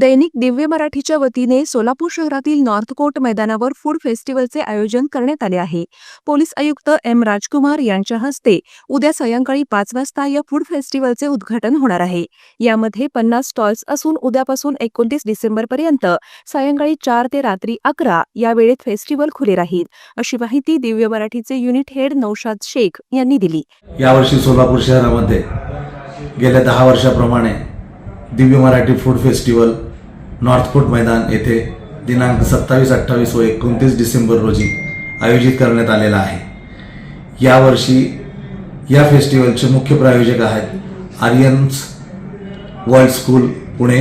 दैनिक दिव्य मराठीच्या वतीने सोलापूर शहरातील नॉर्थ कोर्ट मैदानावर फूड फेस्टिवलचे आयोजन करण्यात आले आहे. पोलीस आयुक्त एम राजकुमार यांच्या हस्ते उद्या सायंकाळी पाच वाजता या फूड फेस्टिवलचे उद्घाटन होणार आहे. यामध्ये पन्नास स्टॉल्स असून उद्यापासून एकोणतीस डिसेंबरपर्यंत सायंकाळी चार ते रात्री अकरा या वेळेत फेस्टिवल खुले राहील. अशी माहिती दिव्य मराठीचे युनिट हेड नौशाद शेख यांनी दिली. यावर्षी सोलापूर शहरामध्ये गेल्या दहा वर्षाप्रमाणे Divya Marathi food festival north मैदान येथे दिनांक सत्तावीस अठ्ठावीस व एकोणतीस डिसेंबर रोजी आयोजित करण्यात आलेला आहे. यावर्षी या फेस्टिवलचे मुख्य प्रायोजक आहेत आर्यन्स वर्ल्ड स्कूल पुणे.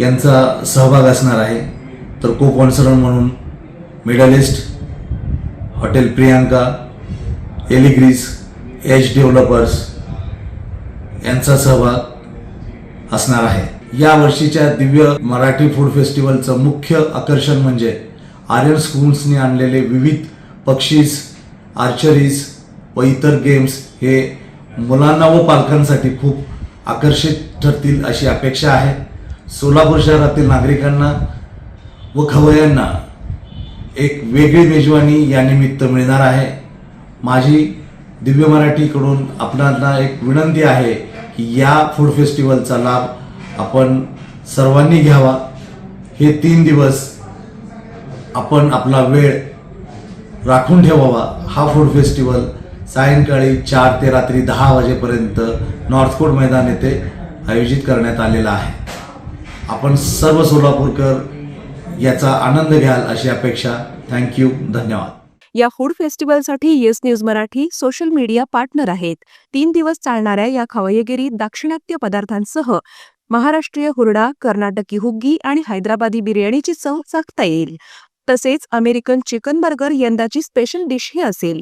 यांचा सहभाग असणार आहे. तर को कॉन्सर्न म्हणून मिडलिस्ट हॉटेल प्रियांका एलिग्रीस एच डेव्हलपर्स यांचा सहभाग असणार आहे. या वर्षीच्या दिव्य मराठी फूड फेस्टिवलचं मुख्य आकर्षण म्हणजे आर्यन स्कूल्सनी आणलेले विविध पक्षीस आर्चरीज व इतर गेम्स हे मुलांना व पालकांसाठी खूप आकर्षित ठरतील अशी अपेक्षा आहे. सोलापूर शहरातील नागरिकांना व खवय्यांना एक वेगळी मेजवानी या निमित्त मिळणार आहे. माझी दिव्य मराठीकडून आपणाला एक विनंती आहे की या फूड फेस्टिवलचा लाभ आपण सर्वांनी घ्यावा. हे तीन दिवस आपण आपला वेळ राखून ठेवावा. हा फूड फेस्टिवल सायंकाळी चार ते रात्री दहा वाजेपर्यंत नॉर्थकोट मैदान येथे आयोजित करण्यात आलेला आहे. आपण सर्व सोलापूरकर याचा आनंद घ्याल अशी अपेक्षा. थँक्यू धन्यवाद. या फूड फेस्टिवलसाठी yes news Marathi social media partner आहेत. तीन दिवस चालणाऱ्या या खवय्यगिरीत दाक्षिणात्य पदार्थांसह महाराष्ट्रीय हुरडा कर्नाटकी हुग्गी आणि हैदराबादी बिर्याणीची चव चाखता येईल. तसेच अमेरिकन चिकन बर्गर यंदाची स्पेशल डिशही असेल.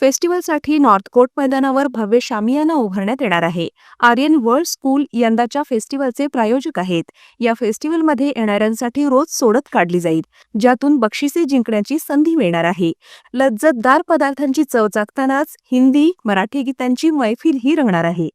फेस्टिवलसाठी नॉर्थ कोर्ट मैदानावर भव्य शामियाना उभारण्यात येणार आहे. आर्यन वर्ल्ड स्कूल यंदाच्या फेस्टिवलचे प्रायोजक आहेत. या फेस्टिवलमध्ये येणाऱ्यांसाठी रोज सोडत काढली जाईल ज्यातून बक्षिसे जिंकण्याची संधी मिळणार आहे. लज्जतदार पदार्थांची चव चाकतानाच हिंदी मराठी गीतांची मैफिल ही रंगणार आहे.